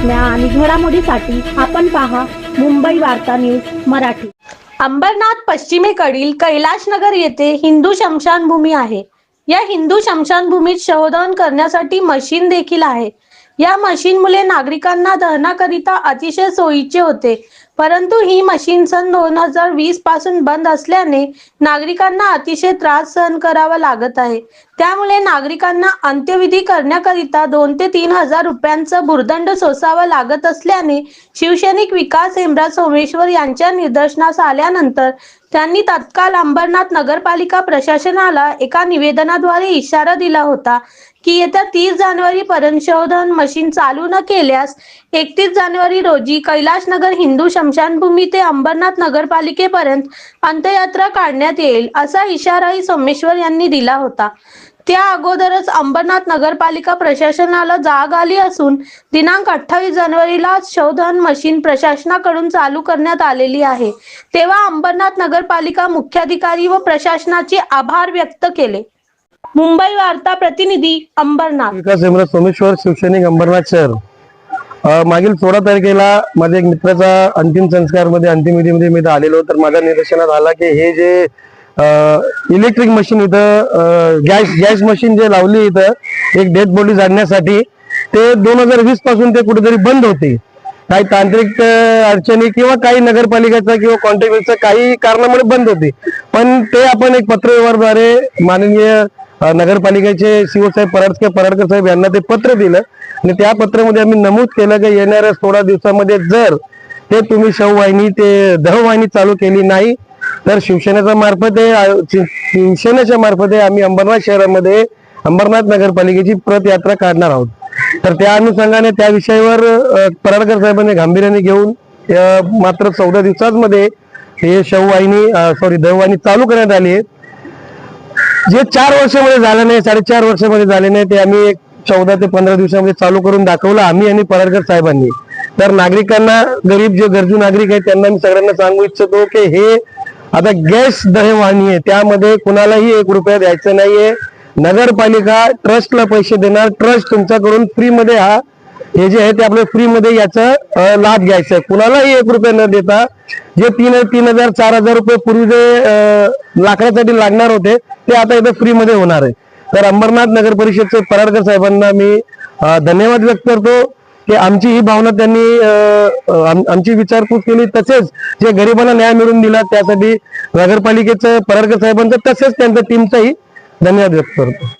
बातम्या आणि घडामोडीसाठी आपण पहा मुंबई वार्ता न्यूज मराठी. अंबरनाथ पश्चिमेकडील कैलाशनगर येथे हिंदू शमशानभूमी आहे. या हिंदू शमशानभूमीत शवदहन करण्यासाठी मशीन देखील आहे. या मशीनमुळे नागरिकांना दहनाकरिता अतिशय सोयीचे होते. परंतु ही मशीन सन दोन हजार वीसपासून बंद असल्याने नागरिकांना अतिशय त्रास सहन करावा लागत आहे. त्यामुळे नागरिकांना अंत्यविधी करण्याकरिता दोन ते तीन हजार रुपयांचा भुर्दंड सोसावा लागत असल्याने शिवसैनिक विकास हेमराज सोमेश्वर यांच्या निदर्शनास आल्यानंतर त्यांनी तत्काळ अंबरनाथ नगरपालिका प्रशासनाला एका निवेदनाद्वारे इशारा दिला होता की येत्या तीस जानेवारी परिशोधन मशीन चालू न केल्यास एकतीस जानेवारी रोजी कैलाशनगर हिंदू शमशानभूमी ते अंबरनाथ नगरपालिकेपर्यंत अंत्ययात्रा काढण्यात येईल असा इशाराही सोमेश्वर यांनी दिला होता. त्या अगोदरच अंबरनाथ नगरपालिका प्रशासनाला जाग आली असून दिनांक अठ्ठावीस जानेवारीला शोधन मशीन प्रशासनाकडून चालू करण्यात आलेली आहे. तेव्हा अंबरनाथ नगरपालिका मुख्याधिकारी व प्रशासनाचे आभार व्यक्त केले. मुंबई वार्ता प्रतिनिधी अंबरनाथ. विकास हेमराज सोमेश्वर शिवसैनिक अंबरनाथ शहर मागील सोळा तारखेला माझ्या एक मित्राचा अंतिम संस्कारमध्ये अंतिम विधीमध्ये मी आलेलो. तर माझ्या निदर्शनात आला की हे जे इलेक्ट्रिक मशीन इथं गॅस गॅस मशीन जे लावली इथं एक डेथ बॉडी जाणण्यासाठी ते दोन हजार वीसपासून ते कुठेतरी बंद होते. काही तांत्रिक अडचणी किंवा काही नगरपालिकेचा किंवा कॉन्ट्रॅक्टरचा काही कारणामुळे बंद होते. पण ते आपण एक पत्रव्यवहारद्वारे माननीय नगरपालिकेचे नगरपालिकेचे शिवसाहेब पराडकर पराडकर साहेब यांना ते पत्र दिलं. आणि त्या पत्रामध्ये आम्ही नमूद केलं की येणाऱ्या सोळा दिवसामध्ये जर ते तुम्ही शववाहिनी ते दहवाहिनी चालू केली नाही तर शिवसेनेच्या मार्फत शिवसेनेच्या मार्फत आम्ही अंबरनाथ शहरामध्ये अंबरनाथ नगरपालिकेची प्रत यात्रा काढणार आहोत. तर त्या अनुषंगाने त्या विषयावर पराडकर साहेबांनी गांभीर्याने घेऊन मात्र चौदा दिवसांमध्ये हे शववाहिनी सॉरी दहवाहिनी चालू करण्यात आली आहे. जे चार वर्षामध्ये झालं नाही साडेचार वर्षामध्ये झाले नाही ते आम्ही एक चौदा ते पंधरा दिवसामध्ये चालू करून दाखवलं आम्ही आणि पराडकर साहेबांनी. तर नागरिकांना गरीब जे गरजू नागरिक आहेत त्यांना मी सगळ्यांना सांगू इच्छितो की हे आता गॅस दहवाहिनी आहे त्यामध्ये कुणालाही एक रुपया द्यायचं नाहीये. नगरपालिका ट्रस्टला पैसे देणार ट्रस्ट तुमच्याकडून फ्रीमध्ये हा हे जे आहे ते आपलं फ्रीमध्ये याचा लाभ घ्यायचा आहे. कुणालाही एक रुपया न देता जे तीन तीन हजार चार हजार रुपये पूर्वी जे लाकडासाठी लागणार होते ते आता इथं फ्रीमध्ये होणार आहे. तर अंबरनाथ नगर परिषदचे पराडकर साहेबांना मी धन्यवाद व्यक्त करतो. की आमची ही भावना त्यांनी आमची विचारपूस केली. तसेच जे गरिबांना न्याय मिळवून दिला त्यासाठी नगरपालिकेचं परारकर साहेबांचं तसेच त्यांच्या टीमचाही धन्यवाद व्यक्त करतो.